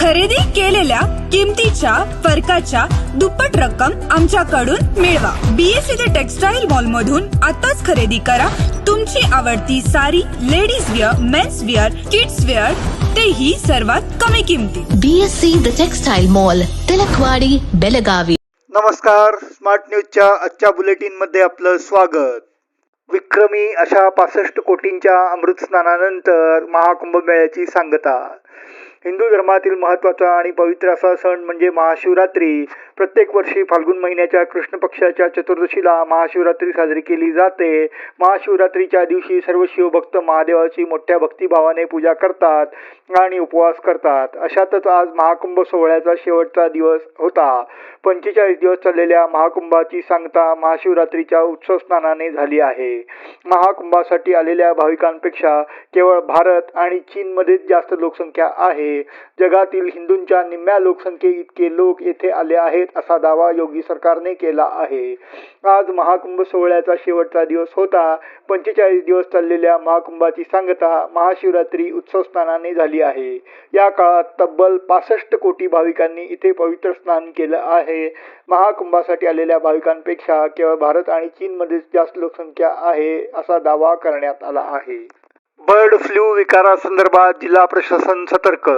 खरेदी केलेल्या किमतीच्या फरकाच्या दुप्पट रक्कम आमच्याकडून मिळवा. बीएससी ते टेक्सटाईल मॉल मधून आताच खरेदी करा. तुमची आवडती सारी ladies wear men's wear kids wear तेही सर्वात कमी किमतीत BSc the textile mall Tilakwadi Belagavi नमस्कार. स्मार्ट न्यूजच्या आजच्या बुलेटिनमध्ये आपलं स्वागत. विक्रमी अशा पासष्ट कोटींच्या अमृत स्नानानंतर महाकुंभमेळ्याची सांगता. हिंदू धर्मातील महत्त्वाचा आणि पवित्र असा सण म्हणजे महाशिवरात्री. प्रत्येक वर्षी फाल्गुन महिन्याच्या कृष्ण पक्षाच्या चतुर्दशीला महाशिवरात्री साजरी केली जाते. महाशिवरात्रीच्या दिवशी सर्व शिवभक्त महादेवाची मोठ्या भक्तिभावाने पूजा करतात आणि उपवास करतात. अशातच आज महाकुंभ सोहळ्याचा शेवटचा दिवस होता. पंचेचाळीस दिवस चाललेल्या महाकुंभाची सांगता महाशिवरात्रीच्या उत्सव स्नानाने झाली आहे. महाकुंभासाठी आलेल्या भाविकांपेक्षा केवळ भारत आणि चीनमध्येच जास्त लोकसंख्या आहे. जगातील हिंदूंच्या निम्म्या लोकसंख्ये इतके लोक येथे आले आहेत. आहेत असा दावा योगी सरकारने केला आहे. आज महाकुंभ सोहळ्याचा शेवटचा दिवस होता. पंचेचाळीस दिवस चाललेल्या महाकुंभाची सांगता महाशिवरात्री उत्सव स्नानाने झाली आहे. या काळात तब्बल पासष्ट कोटी भाविकांनी इथे पवित्र स्नान केलं आहे. महाकुंभासाठी आलेल्या भाविकांपेक्षा केवळ भारत आणि चीनमध्येच जास्त लोकसंख्या आहे असा दावा करण्यात आला आहे. बर्ड फ्लू विकारासंदर्भात जिल्हा प्रशासन सतर्क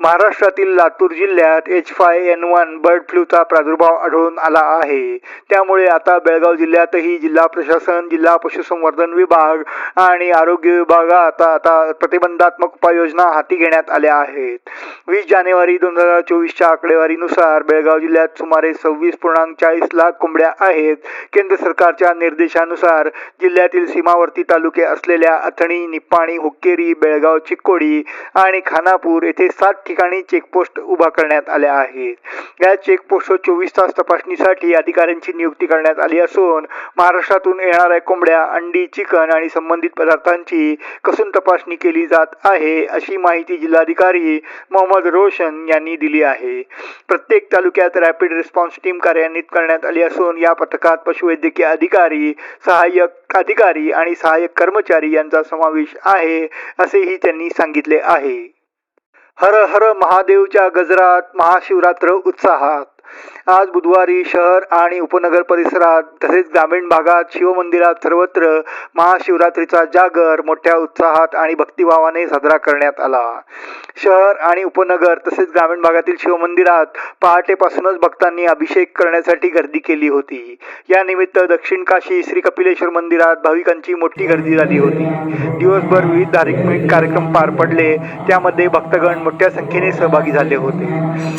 महाराष्ट्रातील लातूर जिल्ह्यात H five N one bird फ्लूचा प्रादुर्भाव आढळून आला आहे. त्यामुळे आता बेळगाव जिल्ह्यातही जिल्हा प्रशासन जिल्हा पशुसंवर्धन विभाग आणि आरोग्य विभागात आता आता प्रतिबंधात्मक उपाययोजना हाती घेण्यात आल्या आहेत. वीस जानेवारी दोन हजार चोवीसच्या आकडेवारीनुसार बेळगाव जिल्ह्यात सुमारे सव्वीस पूर्णांक चाळीस लाख कोंबड्या आहेत. केंद्र सरकारच्या निर्देशानुसार जिल्ह्यातील सीमावर्ती तालुके असलेल्या अथणी निप्पाणी हुक्केरी बेळगाव चिक्कोडी आणि खानापूर येथे सात ठिकाणी चेकपोस्ट उभा करण्यात आल्या आहेत. या चेकपोस्ट चोवीस तास तपासणीसाठी अधिकाऱ्यांची नियुक्ती करण्यात आली असून महाराष्ट्रातून येणाऱ्या कोंबड्या अंडी चिकन आणि संबंधित पदार्थांची कसून तपासणी केली जात आहे अशी माहिती जिल्हाधिकारी मोहम्मद रोशन यांनी दिली आहे. प्रत्येक तालुक्यात रॅपिड रिस्पॉन्स टीम कार्यान्वित करण्यात आली असून या पथकात पशुवैद्यकीय अधिकारी सहाय्यक अधिकारी आणि सहाय्यक कर्मचारी यांचा समावेश आहे असेही त्यांनी सांगितले आहे. हर हर महादेवच्या गजरात महाशिवरात्र उत्साहात. आज बुधवारी शहर आणि उपनगर परिसरात तसेच ग्रामीण भागात शिवमंदिरात सर्वत्र महाशिवरात्रीचा जागर मोठ्या उत्साहात आणि भक्तिभावाने साजरा करण्यात आला. शहर आणि उपनगर तसेच ग्रामीण भागातील शिवमंदिरात पहाटेपासूनच भक्तांनी अभिषेक करण्यासाठी गर्दी केली होती. या निमित्त दक्षिण काशी श्री कपिलेश्वर मंदिरात भाविकांची मोठी गर्दी झाली होती. दिवसभर विविध धार्मिक कार्यक्रम पार पडले. त्यामध्ये भक्तगण मोठ्या संख्येने सहभागी झाले होते.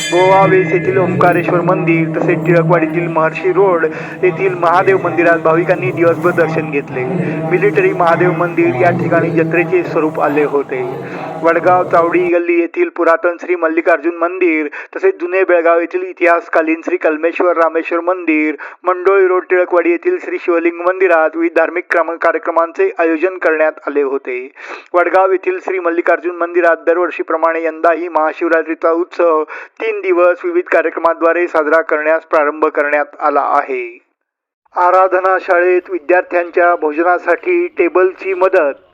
गोवा वेस येथील ओंकारेश्वर मंदिर तसेच टिळकवाडीतील महर्षी रोड येथील महादेव मंदिरात भाविकांनी दिवसभर दर्शन घेतले. मिलिटरी महादेव मंदिर या ठिकाणी जत्रेचे स्वरूप आले होते. वडगाव चावडी गल्ली येथील पुरातन श्री मल्लिकार्जुन मंदिर तसेच जुने बेळगाव येथील इतिहासकालीन श्री कलमेश्वर रामेश्वर मंदिर मंडोळी रोड टिळकवाडी येथील श्री शिवलिंग मंदिरात विविध धार्मिक क्रम कार्यक्रमांचे आयोजन करण्यात आले होते. वडगाव येथील श्री मल्लिकार्जुन मंदिरात दरवर्षीप्रमाणे यंदाही महाशिवरात्रीचा उत्सव तीन दिवस विविध कार्यक्रमाद्वारे साजरा करण्यास प्रारंभ करण्यात आला आहे. आराधना शाळेत विद्यार्थ्यांच्या भोजनासाठी टेबलची मदत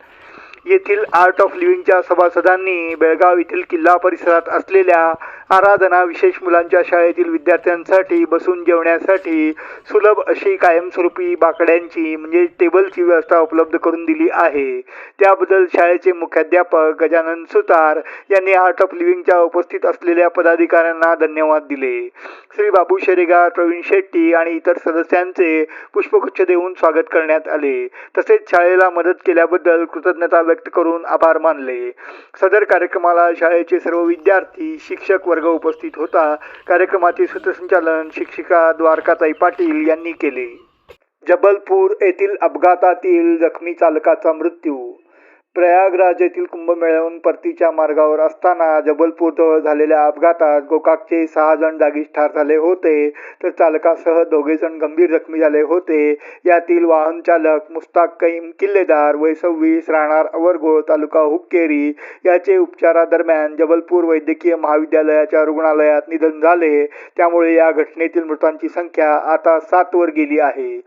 येथील आर्ट ऑफ लिव्हिंगच्या सभासदांनी बेळगाव येथील किल्ला परिसरात असलेल्या आराधना विशेष मुलांच्या शाळेतील विद्यार्थ्यांसाठी बसून जेवण्यासाठी सुलभ अशी कायमस्वरूपी बाकड्यांची म्हणजे टेबलची व्यवस्था उपलब्ध करून दिली आहे. त्याबद्दल शाळेचे मुख्याध्यापक गजानन सुतार यांनी आर्ट ऑफ लिव्हिंगच्या उपस्थित असलेल्या पदाधिकाऱ्यांना धन्यवाद दिले. श्री बाबू शेरेगार प्रवीण शेट्टी आणि इतर सदस्यांचे पुष्पगुच्छ देऊन स्वागत करण्यात आले. तसेच शाळेला मदत केल्याबद्दल कृतज्ञता व्यक्त करून आभार मानले. सदर कार्यक्रमाला शाळेचे सर्व विद्यार्थी शिक्षक वर्ग उपस्थित होता. कार्यक्रमाचे सूत्रसंचालन शिक्षिका द्वारकाताई पाटील यांनी केले. जबलपूर येथील अपघातातील जखमी चालकाचा मृत्यू प्रयागराज येथील कुंभमेळ्याहून परतीच्या मार्गावर असताना जबलपूरजवळ झालेल्या अपघातात गोकाकचे सहा जण जागीच ठार झाले होते तर चालकासह दोघे जण गंभीर जखमी झाले होते. यातील वाहन चालक मुस्ताक कैम किल्लेदार वय सव्वीस राहणार अवरगोळ तालुका हुक्केरी याचे उपचारादरम्यान जबलपूर वैद्यकीय महाविद्यालयाच्या रुग्णालयात निधन झाले. त्यामुळे या घटनेतील मृतांची संख्या आता सातवर गेली आहे.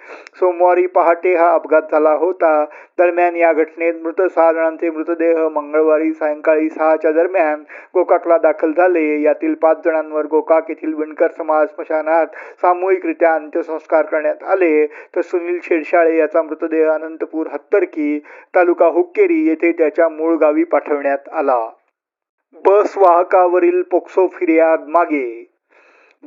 सोमवारी पहाटे हा अपघात झाला होता. दरम्यान या घटनेत मृत सहा जणांचे मृतदेह मंगळवारी सायंकाळी सहाच्या दरम्यान गोकाकला दाखल झाले. यातील पाच जणांवर गोकाक येथील विणकर समाज स्मशानात सामूहिकरित्या अंत्यसंस्कार करण्यात आले. तर सुनील शेरशाळे याचा मृतदेह अनंतपूर हत्तरकी तालुका हुक्केरी येथे त्याच्या मूळ गावी पाठवण्यात आला. बस वाहकावरील पोक्सो फिर्याद मागे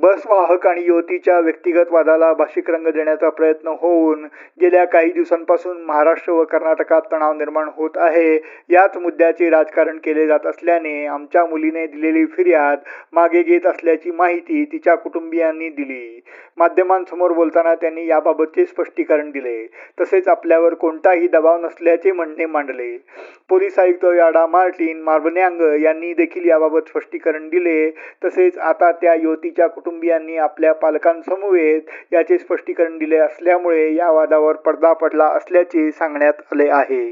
बस वाहक आणि युवतीच्या व्यक्तिगत वादाला भाषिक रंग देण्याचा प्रयत्न होऊन गेल्या काही दिवसांपासून महाराष्ट्र व कर्नाटकात तणाव निर्माण होत आहे. याच मुद्द्याचे राजकारण केले जात असल्याने आमच्या मुलीने दिलेली फिर्याद मागे घेत असल्याची माहिती तिच्या कुटुंबियांनी दिली. माध्यमांसमोर बोलताना त्यांनी याबाबतचे स्पष्टीकरण दिले. तसेच आपल्यावर कोणताही दबाव नसल्याचे म्हणणे मांडले. पोलीस आयुक्त याडा मार्टिन मार्बन्यांग यांनी देखील याबाबत स्पष्टीकरण दिले. तसेच आता त्या युवतीच्या कुटुंब कुटुंबियांनी आपल्या पालकांसमवेत याचे स्पष्टीकरण दिले असल्यामुळे या वादावर पडदा पडला असल्याचे सांगण्यात आले आहे.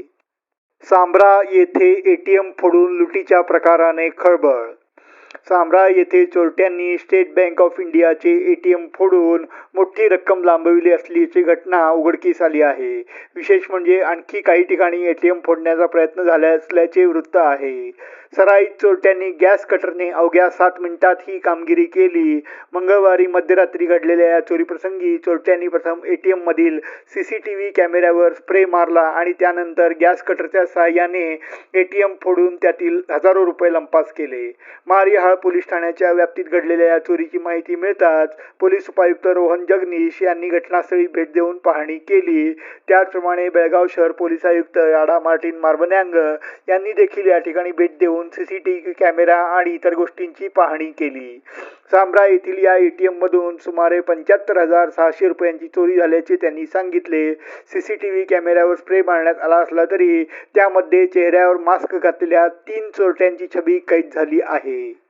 सांब्रा येथे एटीएम फोडून लुटीच्या प्रकाराने खळबळ सांब्रा येथे चोरट्यांनी स्टेट बँक ऑफ इंडियाचे एटीएम फोडून मोठी रक्कम लांबविली असल्याची घटना उघडकीस आली आहे. विशेष म्हणजे आणखी काही ठिकाणी एटीएम फोडण्याचा प्रयत्न झाला असल्याचे वृत्त आहे. सराईत चोरट्यांनी गॅस कटरने अवघ्या सात मिनिटात ही कामगिरी केली. मंगळवारी मध्यरात्री घडलेल्या या चोरीप्रसंगी चोरट्यांनी प्रथम एटीएम मधील सी सी टी व्ही कॅमेऱ्यावर स्प्रे मारला आणि त्यानंतर गॅस कटरच्या सहाय्याने एटीएम फोडून त्यातील हजारो रुपये लंपास केले. मारिहाळ पोलीस ठाण्याच्या व्याप्तीत घडलेल्या या चोरीची माहिती मिळताच पोलीस उपायुक्त रोहन जगनीश यांनी घटनास्थळी भेट देऊन पाहणी केली. त्याचप्रमाणे बेळगाव शहर पोलीस आयुक्त याडा मार्टिन मार्बन्यांग यांनी देखील या ठिकाणी भेट देऊन सीसीटीव्ही कॅमेरा आणि इतर गोष्टींची पाहणी केली. सांब्रा येथील या एटीएम मधून सुमारे पंच्याहत्तर हजार सहाशे रुपयांची चोरी झाल्याचे त्यांनी सांगितले. सीसीटीव्ही कॅमेऱ्यावर स्प्रे मारण्यात आला असला तरी त्यामध्ये चेहऱ्यावर मास्क घातलेल्या तीन चोरट्यांची छबी कैद झाली आहे.